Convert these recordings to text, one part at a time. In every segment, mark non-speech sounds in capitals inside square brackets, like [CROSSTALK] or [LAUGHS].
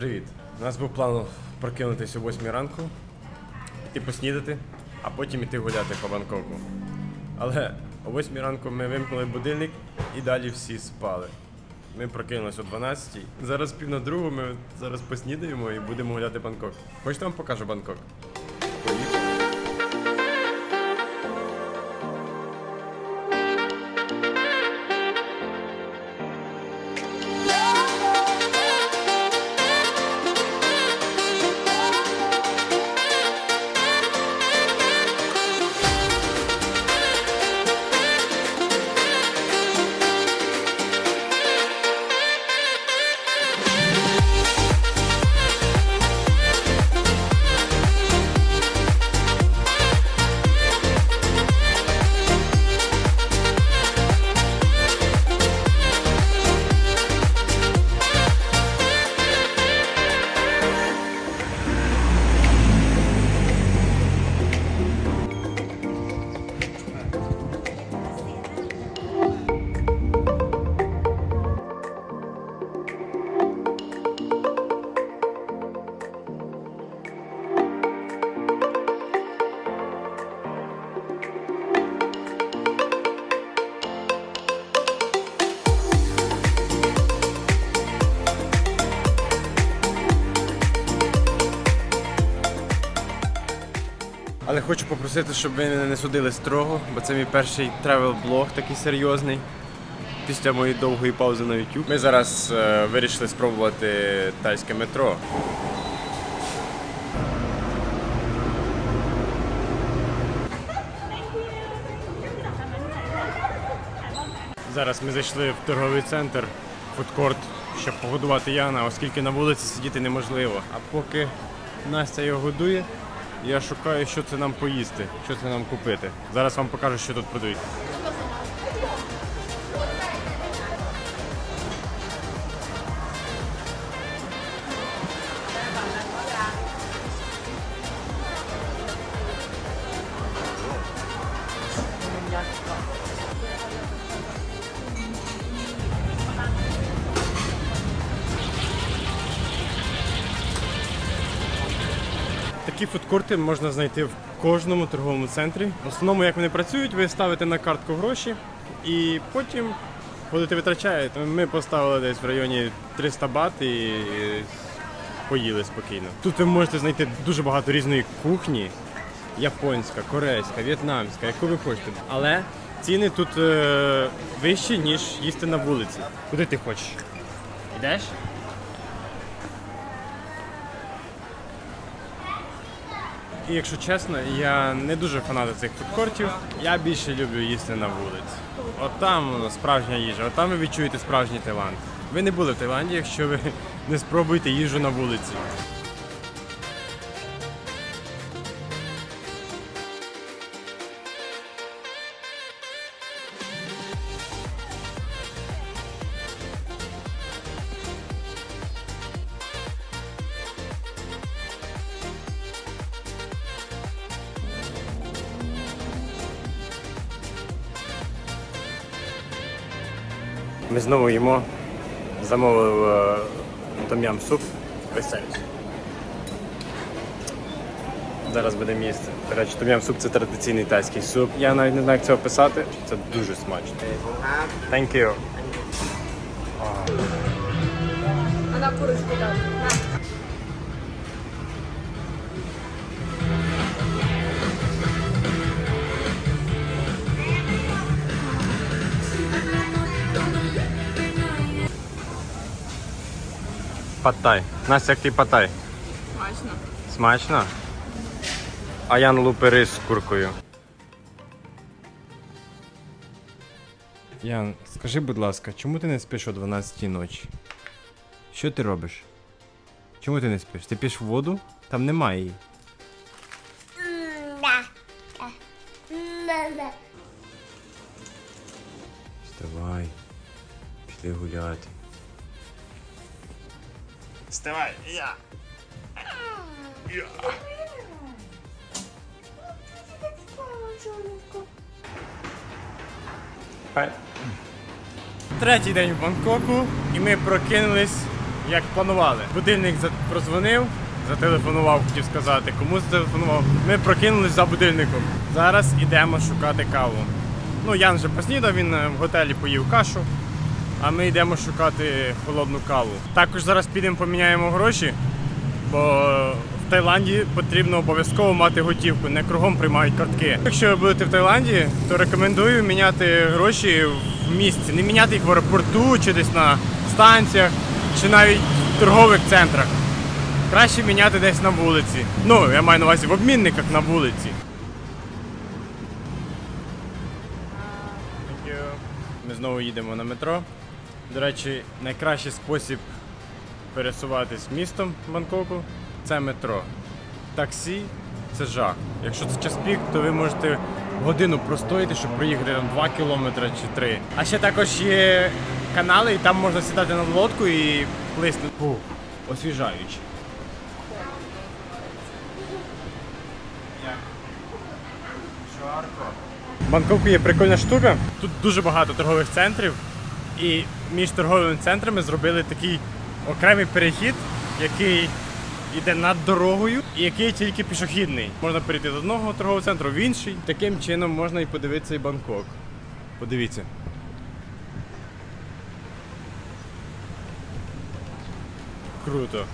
Привіт. У нас був план прокинутися о 8 ранку, піти поснідати, а потім іти гуляти по Бангкоку. Але о 8 ранку ми вимкнули будильник і далі всі спали. Ми прокинулися о 12 Зараз пів на другу, ми зараз поснідаємо і будемо гуляти Бангкок. Хочете вам покажу Бангкок? Хочу попросити, щоб ви не судили строго, бо це мій перший тревел-блог такий серйозний. Після моєї довгої паузи на YouTube. Ми зараз е, вирішили спробувати тайське метро. Зараз ми зайшли в торговий центр, фудкорт, щоб погодувати Яна, оскільки на вулиці сидіти неможливо. А поки Настя його годує, я шукаю, що це нам поїсти, що це нам купити. Зараз вам покажу, що тут продають. Фудкорти можна знайти в кожному торговому центрі. В основному, як вони працюють, ви ставите на картку гроші і потім ходите витрачаєте. Ми поставили десь в районі 300 бат і поїли спокійно. Тут ви можете знайти дуже багато різної кухні. Японська, корейська, в'єтнамська, яку ви хочете. Але ціни тут е, вищі, ніж їсти на вулиці. Куди ти хочеш? Ідеш? І якщо чесно, я не дуже фанат цих фудкортів. Я більше люблю їсти на вулиці. От там справжня їжа, от там ви відчуєте справжній Таїланд. Ви не були в Таїланді, якщо ви [LAUGHS] не спробуєте їжу на вулиці. Ми знову їмо. Замовив е, том'ям суп. Веселість. Зараз будемо їсти. До речі, том'ям суп це традиційний тайський суп. Я навіть не знаю, як це описати. Це дуже смачно. Thank you. Вона курочку дала. Паттай. Настя, як ти паттай? Смачно. Смачно? А Ян лупи рис з куркою. Ян, скажи, будь ласка, чому ти не спиш о 12 ночі? Що ти робиш? Чому ти не спиш? Ти п'єш воду? Там немає її. Вставай. Пішли гуляти. Вставай, я. Я. Третій день в Бангкоку, і ми прокинулись як планували. Будильник прозвонив, зателефонував, хотів сказати, кому зателефонував. Ми прокинулись за будильником. Зараз йдемо шукати каву. Ну, Ян вже поснідав, він е, в готелі поїв кашу, а ми йдемо шукати холодну каву. Також зараз підемо поміняємо гроші, бо в Таїланді потрібно обов'язково мати готівку, не кругом приймають картки. Якщо ви будете в Таїланді, то рекомендую міняти гроші в місці, не міняти їх в аеропорту чи десь на станціях, чи навіть в торгових центрах. Краще міняти десь на вулиці. Ну, я маю на увазі в обмінниках на вулиці. Ми знову їдемо на метро. До речі, найкращий спосіб пересуватись містом Бангкоку це метро. Таксі це жах. Якщо це час пік, то ви можете годину простояти, щоб проїхати там 2 кілометри чи 3. А ще також є канали, і там можна сідати на лодку і плисти. Фу, освіжаючи. В Бангкоку є прикольна штука. Тут дуже багато торгових центрів, і між торговими центрами зробили такий окремий перехід, який йде над дорогою, і який тільки пішохідний. Можна перейти з одного торгового центру в інший. Таким чином можна і подивитися і Бангкок. Подивіться. Круто.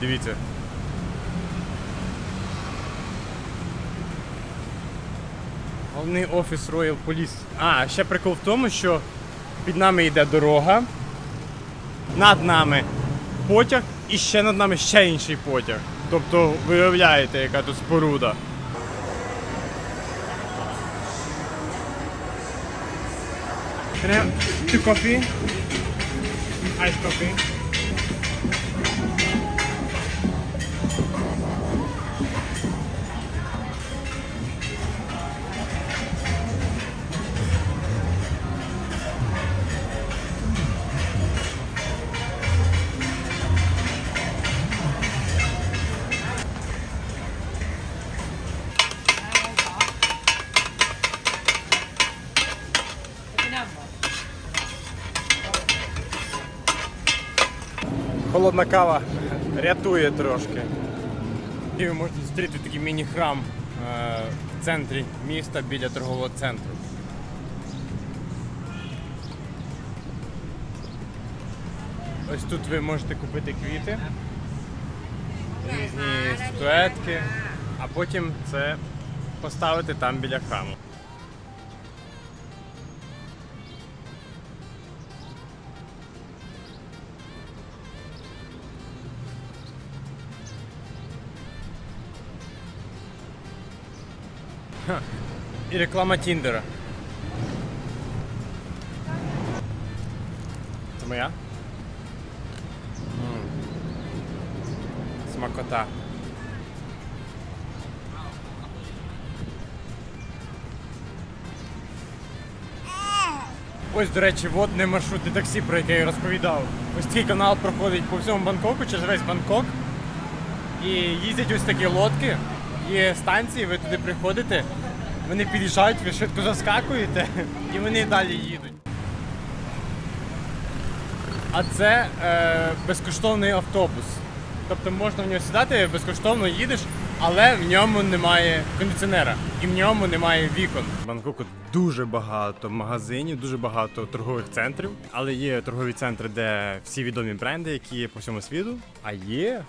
Дивіться. Головний офіс Royal Police. А, ще прикол в тому, що під нами йде дорога, над нами потяг і ще над нами ще інший потяг. Тобто виявляєте, яка тут споруда. Two coffee? Ice coffee. Холодна кава рятує трошки. І ви можете зустріти такий міні-храм е, в центрі міста біля торгового центру. Ось тут ви можете купити квіти, різні статуетки, а потім це поставити там біля храму. І реклама Тіндера. Це моя? М. Смакота. Ось, до речі, водний маршрутний таксі, про який я розповідав. Ось такий канал проходить по всьому Бангкоку, через весь Бангкок. І їздять ось такі лодки, є станції, ви туди приходите, вони під'їжджають, ви швидко заскакуєте і вони далі їдуть. А це е, безкоштовний автобус. Тобто можна в нього сідати, безкоштовно їдеш, але в ньому немає кондиціонера і в ньому немає вікон. В Бангкоку дуже багато магазинів, дуже багато торгових центрів, але є торгові центри, де всі відомі бренди, які є по всьому світу. А є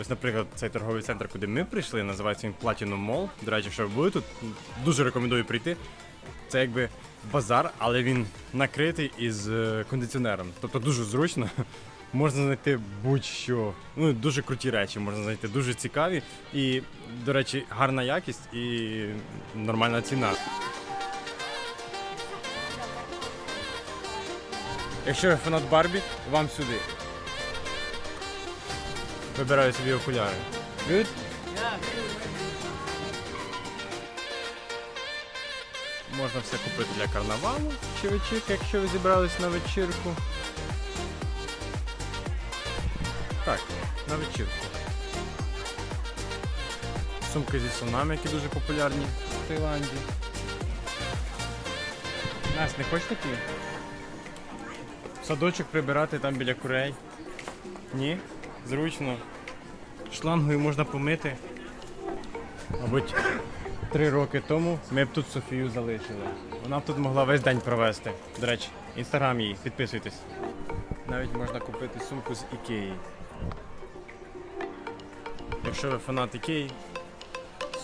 Ось, наприклад, цей торговий центр, куди ми прийшли, називається він Platinum Mall. До речі, якщо ви будете тут, дуже рекомендую прийти. Це якби базар, але він накритий із е, кондиціонером. Тобто дуже зручно. [LAUGHS] Можна знайти будь-що. Ну, дуже круті речі можна знайти, дуже цікаві. І, до речі, гарна якість і нормальна ціна. Якщо ви фанат Барбі, вам сюди. Вибираю собі окуляри. Good? Можна все купити для карнавалу чи вечірки, якщо ви зібрались на вечірку. Так, на вечірку. Сумки зі слонами, які дуже популярні в Таїланді. Настя, не хочеш такі? Садочок прибирати там біля курей. Ні, зручно. Шлангою можна помити. Мабуть, три роки тому ми б тут Софію залишили. Вона б тут могла весь день провести. До речі, інстаграм її, підписуйтесь. Навіть можна купити сумку з Ікеї. Якщо ви фанат Ікеї,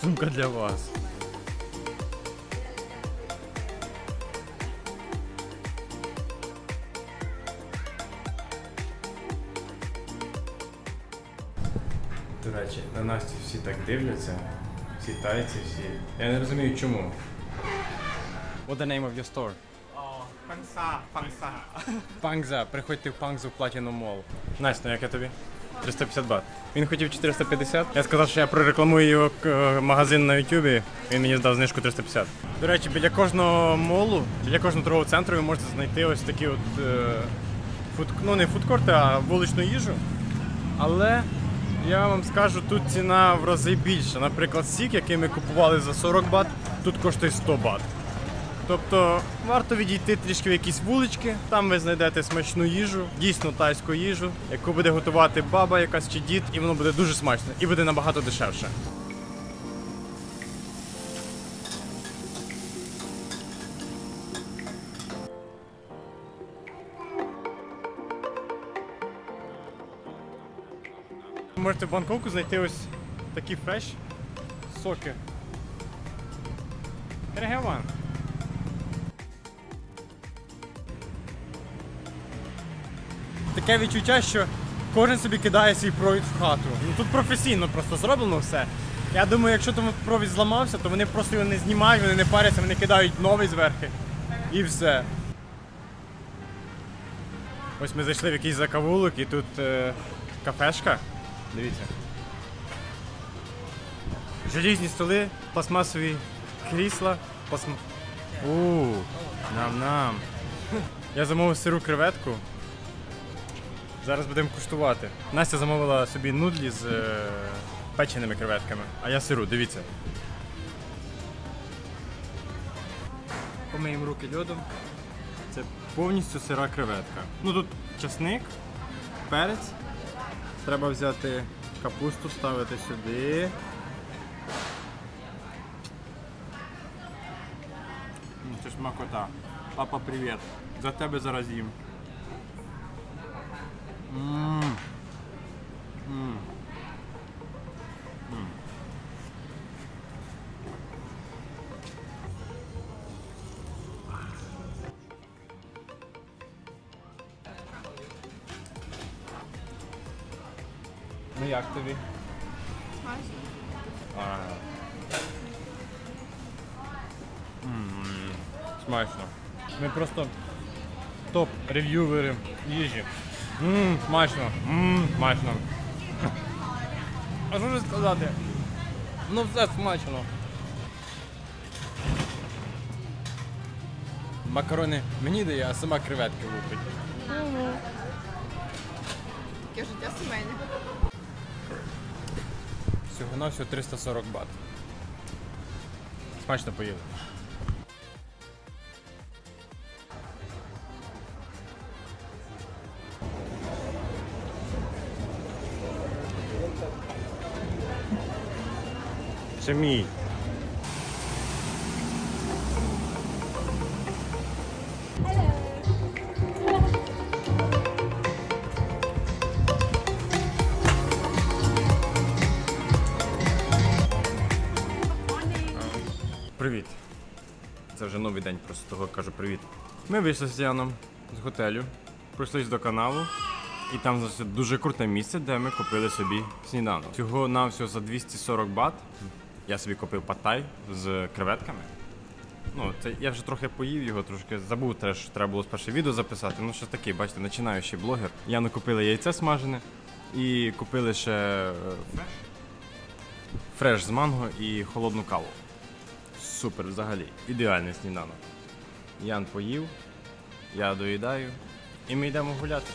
сумка для вас. Так дивляться, всі тайці, всі. Я не розумію чому. What the name of your store? Панса, панса. Пангза, приходьте в Пангзу в Platinum Mall. Настя, як я тобі? 350 бат. Він хотів 450. Я сказав, що я прорекламую його е, магазин на Ютубі. Він мені здав знижку 350. До речі, біля кожного молу, біля кожного торгового центру ви можете знайти ось такі от е, фуд, ну не фудкорти, а вуличну їжу. Але я вам скажу, тут ціна в рази більша. Наприклад, сік, який ми купували за 40 бат, тут коштує 100 бат. Тобто варто відійти трішки в якісь вулички, там ви знайдете смачну їжу, дійсно тайську їжу, яку буде готувати баба якась чи дід, і воно буде дуже смачно і буде набагато дешевше. Можете в Бангкоку знайти ось такі фреш соки. One? Таке відчуття, що кожен собі кидає свій провід в хату. Ну тут професійно просто зроблено все. Я думаю, якщо там провід зламався, то вони просто його не знімають, вони не паряться, вони кидають новий зверху. І все. Ось ми зайшли в якийсь закавулок і тут е, кафешка. Дивіться. Желізні столи, пластмасові крісла, пластм... У, нам-нам. Я замовив сиру креветку. Зараз будемо куштувати. Настя замовила собі нудлі з е, печеними креветками, а я сиру, дивіться. Помиємо руки льодом. Це повністю сира креветка. Ну тут часник, перець. Треба взяти капусту, ставити сюди. Це ж макота. Папа, привіт. За тебе зараз їм. Ну як тобі? Смачно. А. Смачно. Ми просто топ рев'ювери їжі. Ммм, смачно. Ммм, смачно. А що ж сказати? Ну все смачно. Макарони мені дає, а сама креветки лупить. Таке життя сімейне. Всього на всього 340 бат. Смачно поїли. Це мій. Привіт. Це вже новий день, просто того кажу привіт. Ми вийшли з Яном з готелю, пройшлись до каналу, і там значить, дуже круте місце, де ми купили собі сніданок. Всього навсього за 240 бат. Я собі купив паттай з креветками. Ну, це я вже трохи поїв його, трошки забув, теж треба було спершу відео записати. Ну, що таке, бачите, починаючий блогер. Яну купили яйце смажене і купили ще е, фреш з манго і холодну каву. Супер, взагалі. Ідеальний сніданок. Ян поїв, я доїдаю, і ми йдемо гуляти.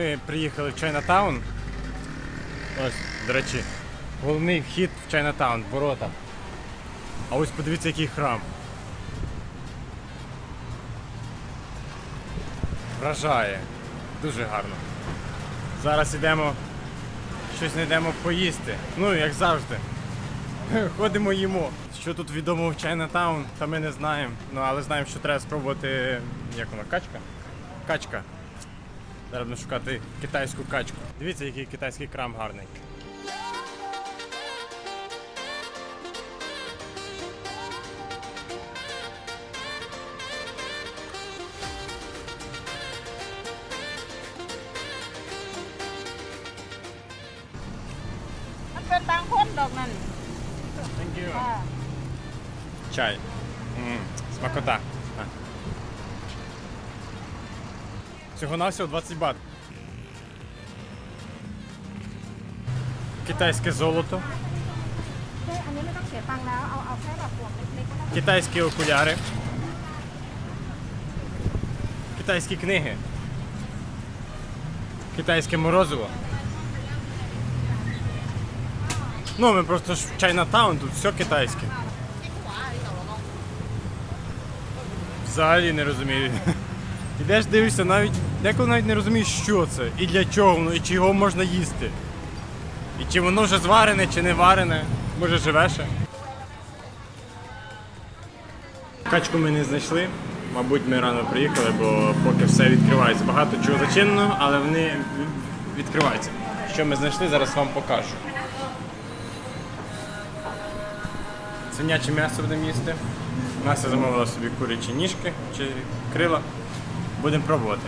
Ми приїхали в Чайнатаун. Ось, до речі, головний вхід в Чайнатаун, ворота. А ось подивіться, який храм. Вражає. Дуже гарно. Зараз йдемо, щось знайдемо поїсти. Ну, як завжди. [LAUGHS] Ходимо їмо. Що тут відомо в Чайнатаун, та ми не знаємо. Ну, але знаємо, що треба спробувати. Як вона? Качка? Качка. Зараз будемо шукати китайську качку. Дивіться, який китайський крам гарний.มันเป็นบางคนดอกนั่น Thank you. ค่ะ Чай. м смакота. А. Всього навсього 20 бат. Китайське золото. Китайські окуляри. Китайські книги. Китайське морозиво. Ну, ми просто ж в Чайнатаун, тут все китайське. Взагалі не розумію. [LAUGHS] Ідеш, дивишся навіть деколи навіть не розумієш, що це, і для чого воно, і чи його можна їсти. І чи воно вже зварене, чи не варене, може живе ще. Качку ми не знайшли. Мабуть, ми рано приїхали, бо поки все відкривається. Багато чого зачинено, але вони відкриваються. Що ми знайшли, зараз вам покажу. Свиняче м'ясо будемо їсти. Настя замовила собі курячі ніжки чи крила. Будемо пробувати.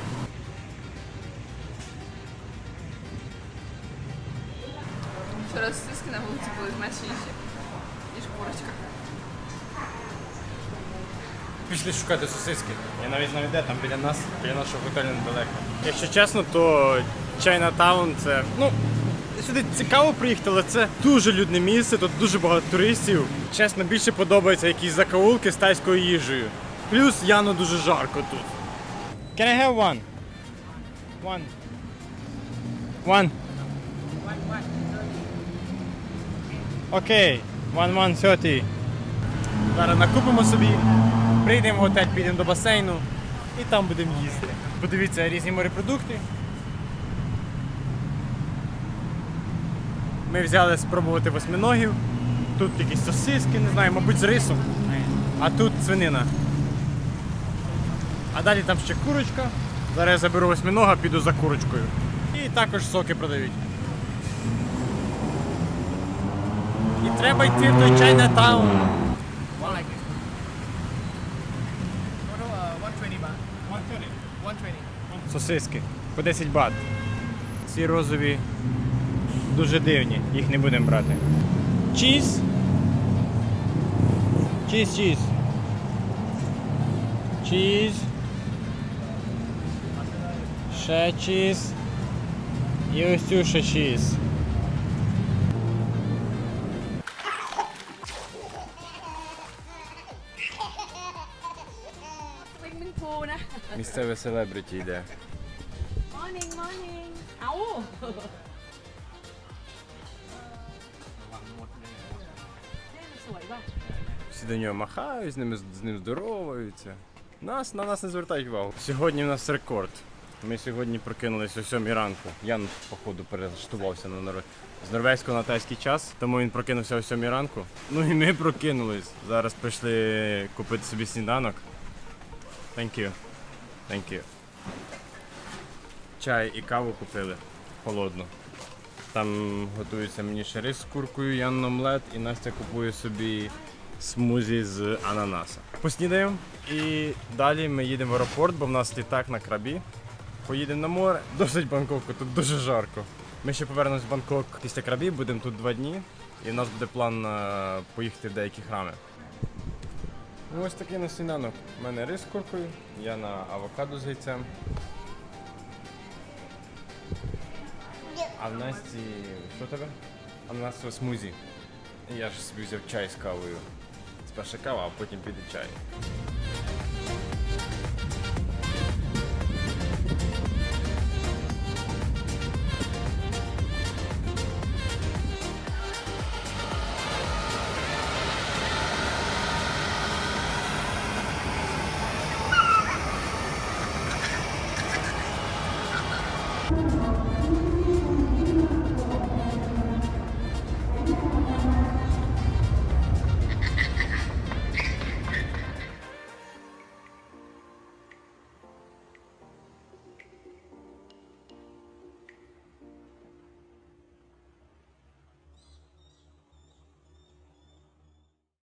Сосиски на вулиці були смачніші, ніж курочка. Пішли шукати сосиски. Я навіть знаю, де там біля нас, біля нашого готелю недалеко. Якщо чесно, то Чайнатаун це. Ну, сюди цікаво приїхати, але це дуже людне місце, тут дуже багато туристів. Чесно, більше подобаються якісь закоулки з тайською їжею. Плюс Яну дуже жарко тут. Can I have one? One. One. Окей, one one thirty. Зараз накупимо собі, прийдемо в готель, підемо до басейну і там будемо їсти. Подивіться різні морепродукти. Ми взяли спробувати восьминогів. Тут якісь сосиски, не знаю, мабуть, з рисом. А тут свинина. А далі там ще курочка. Зараз я заберу восьминога, піду за курочкою. І також соки продають. І треба йти в той Чайнатаун. One like this. No, no, 120 baht. 130. 120. Сосиски по 10 бат. Ці розові дуже дивні, їх не будемо брати. Чіз. Чіз, чіз. Чіз. Ще чіз. І ось цю ще чіз. [LAUGHS] Місцеве селебриті йде. morning morning เอา สวยป่ะ Всі до нього махають, з ними з ним здороваються. Нас на нас не звертають увагу. Сьогодні у нас рекорд. Ми сьогодні прокинулись о 7 ранку. Ян, походу, перелаштувався на нор... з норвезького на тайський час, тому він прокинувся о 7 ранку. Ну і ми прокинулись. Зараз прийшли купити собі сніданок. Thank you. Thank you. Чай і каву купили холодну. Там готується мені ще з куркою, Ян омлет, і Настя купує собі смузі з ананаса. Поснідаємо і далі ми їдемо в аеропорт, бо в нас літак на крабі. Поїдемо на море. Досить Бангкоку, тут дуже жарко. Ми ще повернемось в Бангкок після крабі, будемо тут два дні. І в нас буде план е, поїхати в деякі храми. Ну, ось такий на сніданок. У мене рис куркою, я на авокадо з яйцем. А в Насті. Що тебе? А в нас смузі. Я ж собі взяв чай з кавою. Спершу кава, а потім піде чай.